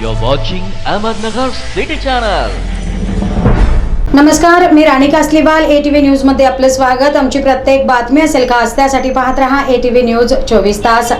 You're watching Ahmednagar City Channel. नमस्कार मी Rani Kasliwal A T V न्यूजमध्ये आपलं स्वागत. आमची प्रत्येक बातमी असेल खास त्यासाठी पाहत रहा ए टी व्ही न्यूज चोवीस तास.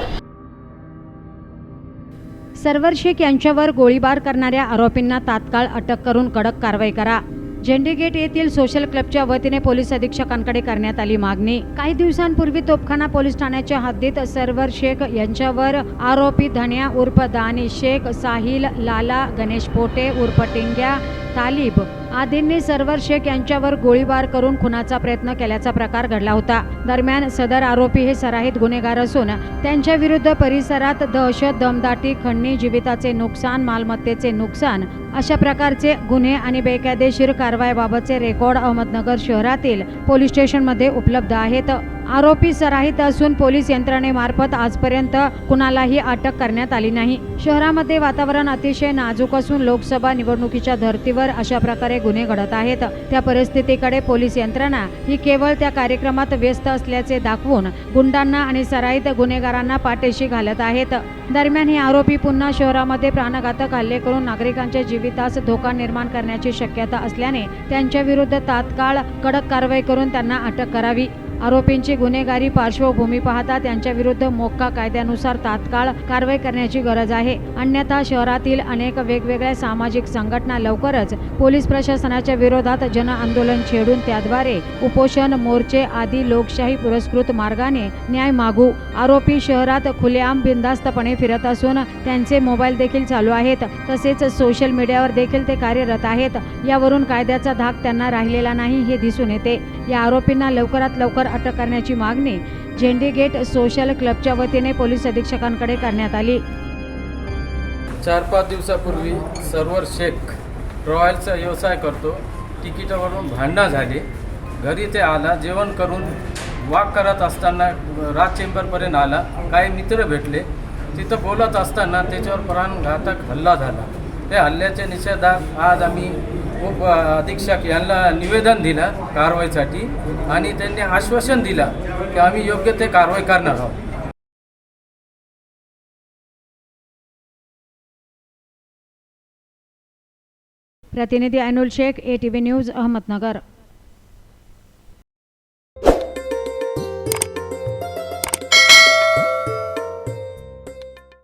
सर्वर शेख यांच्यावर गोळीबार करणाऱ्या आरोपींना तात्काळ अटक करून कडक कारवाई करा. झेंडेगेट येथील सोशल क्लबच्या वतीने पोलीस अधीक्षकांकडे करण्यात आली मागणी. काही दिवसांपूर्वी तोपखाना पोलीस ठाण्याच्या हद्दीत सर्वर शेख यांच्यावर आरोपी धन्या उर्फ दानी शेख साहिल लाला गणेश पोटे उर्फ टिंग्या तालिब आदींनी सर्वर शेख यांच्यावर गोळीबार करून खुनाचा प्रयत्न केल्याचा प्रकार घडला होता. दरम्यान सदर आरोपी हे सराहित गुन्हेगार असून त्यांच्या विरुद्ध परिसरात दहशत दमदाटी खंडणी जीविताचे नुकसान मालमत्तेचे नुकसान अशा प्रकारचे गुन्हे आणि बेकायदेशीर कारवाईबाबतचे रेकॉर्ड अहमदनगर शहरातील पोलीस स्टेशनमध्ये उपलब्ध आहेत. आरोपी सराहित असून पोलीस यंत्रणेमार्फत आजपर्यंत कुणालाही अटक करण्यात आली नाही. शहरामध्ये वातावरण अतिशय नाजूक असून लोकसभा निवडणुकीच्या धर्तीवर अशा प्रकारे गुन्हे घडत आहेत. त्या परिस्थितीकडे पोलीस यंत्रणा ही केवळ त्या कार्यक्रमात व्यस्त असल्याचे दाखवून गुंडांना आणि सराईत गुन्हेगारांना पाठीशी घालत आहेत. दरम्यान हे आरोपी पुन्हा शहरामध्ये प्राणघातक हल्ले करून नागरिकांच्या जीवितास धोका निर्माण करण्याची शक्यता असल्याने त्यांच्या विरुद्ध तात्काळ कडक कारवाई करून त्यांना अटक करावी. आरोपींची गुन्हेगारी पार्श्वभूमी पाहता त्यांच्या विरुद्ध मोक्का कायद्यानुसार तात्काळ कारवाई करण्याची गरज आहे. अन्यथा शहरातील अनेक वेगवेगळ्या सामाजिक संघटना लवकरच पोलीस प्रशासनाच्या विरोधात जन आंदोलन छेडून त्याद्वारे उपोषण मोर्चे आदी लोकशाही पुरस्कृत मार्गाने न्याय मागू. आरोपी शहरात खुलेआम बिनधास्तपणे फिरत असून त्यांचे मोबाईल देखील चालू आहेत. तसेच सोशल मीडियावर देखील ते कार्यरत आहेत. यावरून कायद्याचा धाक त्यांना राहिलेला नाही हे दिसून येते. या आरोपींना लवकरात लवकर अटक करण्याची मागणी झेंडी गेट सोशल क्लबच्या वतीने पोलीस अधीक्षकांकडे करण्यात आली. चार पाच दिवसापूर्वी सर्वर शेख रॉयलचा व्यवसाय करतो. तिकिटावरून भांडणं झाली. घरी ते आला जेवण करून वाक करत असताना राज चेंबरपर्यंत आला. काही मित्र भेटले. तिथं बोलत असताना त्याच्यावर प्राणघातक हल्ला झाला. त्या हल्ल्याच्या निषेधात आज आम्ही उप अधीक्षक यांना निवेदन दिलं कारवाईसाठी आणि त्यांनी आश्वासन दिलं की आम्ही योग्य ते कारवाई करणार आहोत. प्रतिनिधी Anul Shaikh A T V news Ahmednagar.